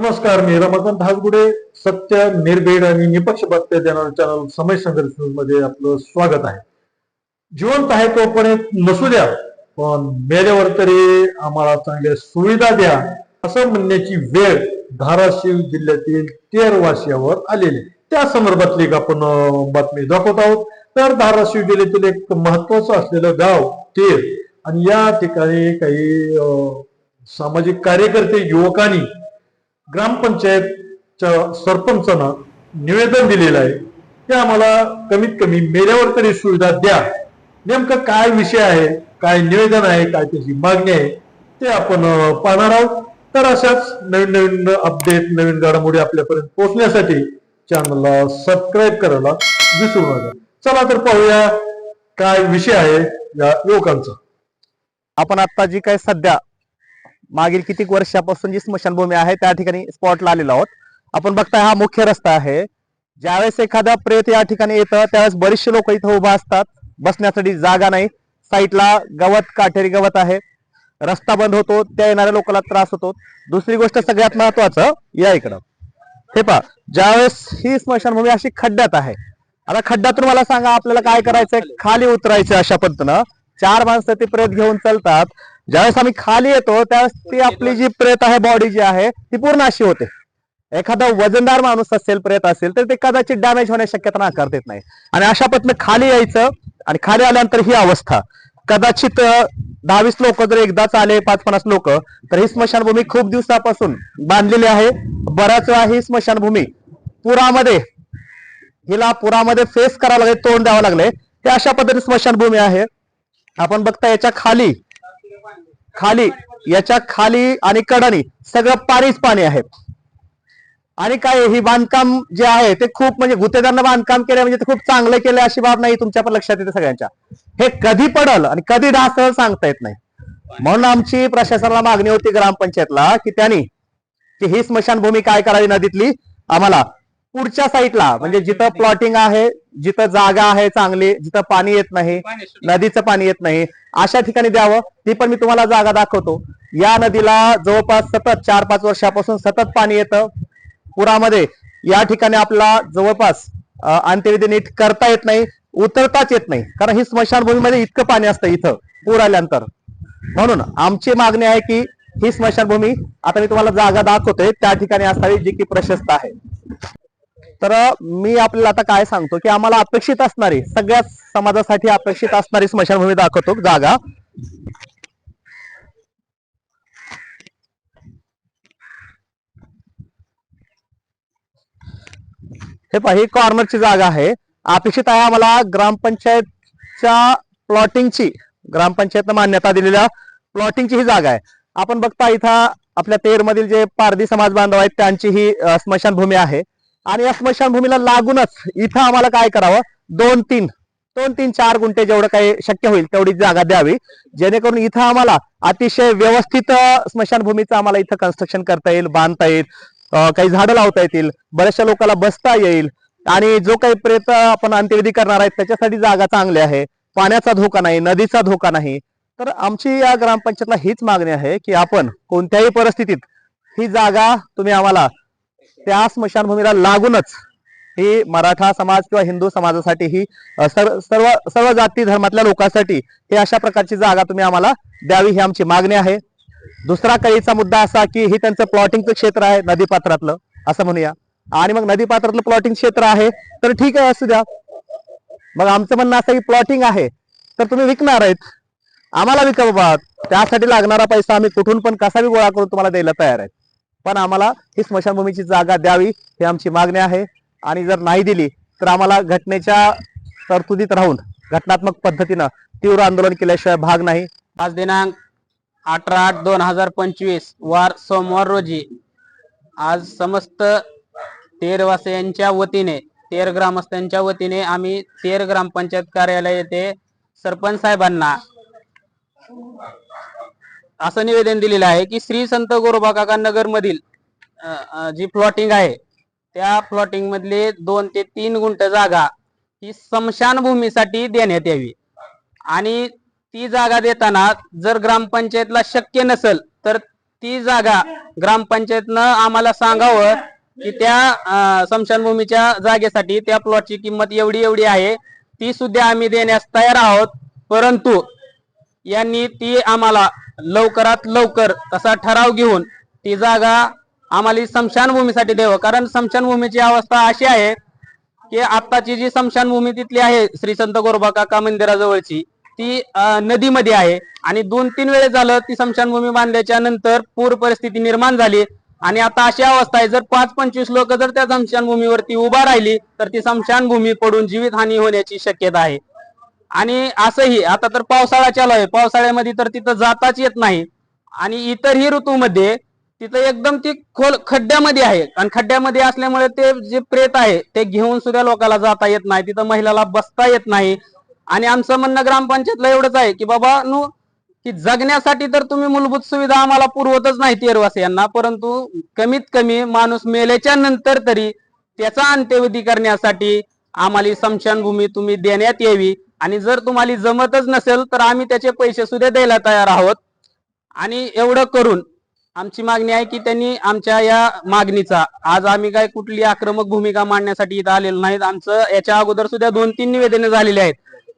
नमस्कार मी रमाकांत हासगुडे सत्य निर्भीड आणि निपक्षपात देणारं चॅनल समय संघर्षमध्ये आपलं स्वागत आहे. जिवंत आहे तोपर्यंत नसू द्या पण मेल्यावर तरी आम्हाला चांगल्या सुविधा द्या असं म्हणण्याची वेळ धाराशिव जिल्ह्यातील केरवासियावर आलेली. त्या संदर्भातली एक आपण बातमी दाखवत आहोत. तर धाराशिव जिल्ह्यातील एक महत्वाचं असलेलं गाव तेर आणि या ठिकाणी काही अं, सामाजिक कार्यकर्ते युवकांनी ग्रामपंचायतच्या सरपंचानं निवेदन दिलेलं आहे. ते आम्हाला कमीत कमी मेल्यावर तरी सुविधा द्या. नेमकं काय विषय आहे काय निवेदन आहे काय त्याची मागणी आहे ते आपण पाहणार आहोत. तर अशाच नवीन नवीन अपडेट नवीन घडामोडी आपल्यापर्यंत पोहोचण्यासाठी चॅनलला सबस्क्राईब करायला विसरू नका. चला तर पाहूया काय विषय आहे या युवकांचा. आपण आता जी काय सध्या मागील कितीक वर्षापासून जी स्मशानभूमी आहे त्या ठिकाणी स्पॉटला आलेलो आहोत. आपण बघताय हा मुख्य रस्ता आहे. ज्यावेळेस एखादा प्रेत या ठिकाणी येतं त्यावेळेस बरेचसे लोक इथं उभा असतात. बसण्यासाठी जागा नाही. साईडला गवत काटेरी गवत आहे. रस्ता बंद होतो त्या येणाऱ्या लोकांना त्रास होतो. दुसरी गोष्ट सगळ्यात महत्वाचं या इकडं. हे पहा ज्यावेळेस ही स्मशानभूमी अशी खड्ड्यात आहे. आता खड्ड्यातून मला सांगा आपल्याला काय करायचंय? खाली उतरायचं अशा पद्धतीनं. चार माणसं ते प्रेत घेऊन चालतात. ज्यावेळेस आम्ही खाली येतो त्यावेळेस ती आपली जी प्रेत आहे बॉडी जी आहे ती पूर्ण अशी होते. एखादा वजनदार माणूस असेल प्रेत असेल तर ते कदाचित डॅमेज होण्याची शक्यता नाकारता येत नाही. आणि अशा पद्धतीने खाली यायचं आणि खाली आल्यानंतर ही अवस्था. कदाचित दहावीस लोक जर एकदाच आले पाच पन्नास लोक तर ही स्मशानभूमी खूप दिवसापासून बांधलेली आहे. बऱ्याच वेळा ही स्मशानभूमी पुरामध्ये हिला पुरामध्ये फेस करावं लागले तोंड द्यावं लागले. हे अशा पद्धतीने स्मशानभूमी आहे. आपण बघता याच्या खाली खाली याच्या खाली आणि कडानी सगळं पाणीच पाणी आहे. आणि काय ही बांधकाम जे आहे ते खूप म्हणजे गुत्तेदारांना बांधकाम केलं म्हणजे ते खूप चांगलं केलं अशी बाब नाही तुमच्या पण लक्षात येते सगळ्यांच्या. हे कधी पडल आणि कधी ढासळ सांगता येत नाही. म्हणून आमची प्रशासनाला मागणी होती ग्रामपंचायतला की त्यांनी की ही स्मशानभूमी काय करावी नदीतली आम्हाला पुढच्या साईडला म्हणजे जिथं प्लॉटिंग आहे जिथं जागा आहे चांगली जिथं पाणी येत नाही नदीचं पाणी येत नाही अशा ठिकाणी द्यावं ती पण मी तुम्हाला जागा दाखवतो. या नदीला जवळपास सतत चार पाच वर्षापासून सतत पाणी येतं. पुरामध्ये या ठिकाणी आपला जवळपास अंत्यविधी नीट करता येत नाही उतरताच येत नाही. कारण ही स्मशानभूमीमध्ये इतकं पाणी असतं इथं पूर आल्यानंतर. म्हणून आमची मागणी आहे की ही स्मशानभूमी आता मी तुम्हाला जागा दाखवतोय त्या ठिकाणी असावी जी की प्रशस्त आहे. तर मी आपल्याला आता काय सांगतो की आम्हाला अपेक्षित असणारी सगळ्या समाजासाठी अपेक्षित असणारी स्मशानभूमी दाखवतो जागा. हे पहा ही कॉर्नरची जागा आहे. अपेक्षित आहे आम्हाला ग्रामपंचायतच्या प्लॉटिंगची ग्रामपंचायतनं मान्यता दिलेल्या प्लॉटिंगची ही जागा आहे. आपण बघता इथं आपल्या तेरमधील जे पारधी समाज बांधव आहेत त्यांची ही स्मशानभूमी आहे. आणि या स्मशानभूमीला लागूनच इथं आम्हाला काय करावं? दोन तीन दोन तीन चार गुंठे जेवढं काही शक्य होईल तेवढी जागा द्यावी. जेणेकरून इथं आम्हाला अतिशय व्यवस्थित स्मशानभूमीचं आम्हाला इथं कन्स्ट्रक्शन करता येईल बांधता येईल काही झाडं लावता येतील बऱ्याचशा लोकांना बसता येईल आणि जो काही प्रेत आपण अंत्यविधी करणार आहे त्याच्यासाठी जागा चांगली आहे. पाण्याचा धोका नाही नदीचा धोका नाही. तर आमची या ग्रामपंचायतला हीच मागणी आहे की आपण कोणत्याही परिस्थितीत ही जागा तुम्ही आम्हाला त्या स्मशानभूमीला लागूनच हे मराठा समाज किंवा हिंदू समाजासाठी ही सर्व सर्व सर्व जाती धर्मातल्या लोकांसाठी हे अशा प्रकारची जागा तुम्ही आम्हाला द्यावी ही आमची मागणी आहे. दुसरा कळीचा मुद्दा असा की हे त्यांचं प्लॉटिंगचं क्षेत्र आहे नदीपात्रातलं असं म्हणूया. आणि मग नदीपात्रातलं प्लॉटिंग क्षेत्र आहे तर ठीक आहे असू द्या. मग आमचं म्हणणं असं की प्लॉटिंग आहे तर तुम्ही विकणार आहेत. आम्हाला विका बाबा. त्यासाठी लागणारा पैसा आम्ही कुठून पण कसा बी गोळा करून तुम्हाला द्यायला तयार आहेत. पण आम्हाला ही स्मशानभूमीची जागा द्यावी ही आमची मागणी आहे. आणि जर नाही दिली तर आम्हाला घटनेच्या तरतुदीत राहून घटनात्मक पद्धतीनं तीव्र आंदोलन केल्याशिवाय भाग नाही. आज दिनांक अठरा आठ दोन हजार पंचवीस वार सोमवार रोजी आज समस्त तेरवासियांच्या वतीने तेर ग्रामस्थांच्या वतीने आम्ही तेर ग्रामपंचायत कार्यालय येथे सरपंच साहेबांना असं निवेदन दिलेलं आहे की श्री संत गोरोबा काका नगर मधील जी प्लॉटिंग आहे त्या प्लॉटिंग मधले दोन ते तीन गुंठ जागा ही स्मशानभूमीसाठी देण्यात यावी. आणि ती जागा देताना जर ग्रामपंचायतला शक्य नसेल तर ती जागा ग्रामपंचायतनं आम्हाला सांगावं की त्या स्मशानभूमीच्या जागेसाठी त्या प्लॉटची किंमत एवढी एवढी आहे ती सुद्धा आम्ही देण्यास तयार आहोत. परंतु यांनी ती आम्हाला लवकरात लवकर तसा ठराव घेऊन ती जागा आम्हाला स्मशानभूमीसाठी द्यावं. कारण स्मशानभूमीची अवस्था अशी आहे की आत्ताची जी स्मशानभूमी तिथली आहे श्री संत गोरबा काका मंदिराजवळची ती नदीमध्ये आहे. आणि दोन तीन वेळेस झालं ती स्मशानभूमी बांधल्याच्या नंतर पूर परिस्थिती निर्माण झाली. आणि आता अशी अवस्था आहे जर पाच पंचवीस लोक जर त्या स्मशानभूमीवरती उभा राहिली तर ती स्मशानभूमी पडून जीवितहानी होण्याची शक्यता आहे. आणि असंही आता तर पावसाळा चालू आहे. पावसाळ्यामध्ये तर तिथं जाताच येत नाही. आणि इतरही ऋतूमध्ये तिथं एकदम ती खोल खड्ड्यामध्ये आहे. आणि खड्ड्यामध्ये असल्यामुळे ते जे प्रेत आहे ते घेऊन सुद्धा लोकांना जाता येत नाही. तिथं महिलाला बसता येत नाही. आणि आमचं म्हणणं ग्रामपंचायतला एवढंच आहे की बाबा नु की जगण्यासाठी तर तुम्ही मूलभूत सुविधा आम्हाला पुरवतच नाही तेरवासियांना परंतु कमीत कमी माणूस मेल्याच्या नंतर तरी त्याचा अंत्यविधी करण्यासाठी आम्हाला स्मशानभूमी तुम्ही देण्यात यावी. आणि जर तुम्हाला जमतच नसेल तर आम्ही त्याचे पैसे सुद्धा द्यायला तयार आहोत. आणि एवढं करून आमची मागणी आहे की त्यांनी आमच्या या मागणीचा आज आम्ही काय कुठली आक्रमक भूमिका मांडण्यासाठी इथं आलेलो नाहीत. आमचं याच्या अगोदर सुद्धा दोन तीन निवेदने झालेली आहेत.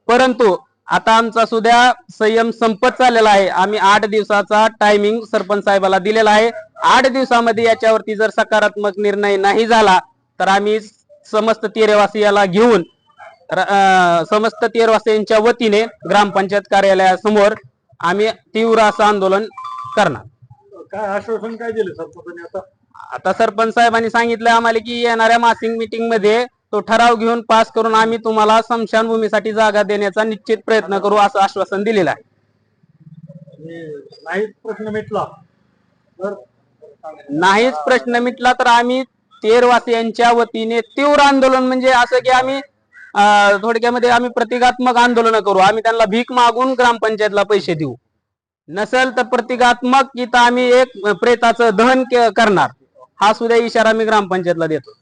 परंतु आता आमचा सुद्धा संयम संपत चाललेला आहे. आम्ही आठ दिवसाचा टायमिंग सरपंच साहेबाला दिलेला आहे. आठ दिवसामध्ये याच्यावरती जर सकारात्मक निर्णय नाही झाला तर आम्ही समस्त तेरेवासियाला घेऊन समस्त तेरवासियांच्या वतीने ग्रामपंचायत कार्यालयासमोर आम्ही तीव्र असं आंदोलन करणार. काय आश्वासन काय दिलं सरपंचांनी आता? आता सरपंच साहेबांनी सांगितलं आम्हाला की येणाऱ्या मासिक मीटिंगमध्ये तो ठराव घेऊन पास करून आम्ही तुम्हाला स्मशानभूमीसाठी जागा देण्याचा निश्चित प्रयत्न करू असं आश्वासन दिलेलं आहे. नाहीच प्रश्न मिटला. तर नाहीच प्रश्न मिटला तर आम्ही तेरवासियांच्या वतीने तीव्र आंदोलन म्हणजे असं की आम्ही थोडक्यामध्ये आम्ही प्रतिकात्मक आंदोलन करू. आम्ही त्यांना भीक मागून ग्रामपंचायतला पैसे देऊ. नसेल तर प्रतिकात्मक इथं आम्ही एक प्रेताचं दहन करणार. हा सुद्धा इशारा मी ग्रामपंचायतला देतो.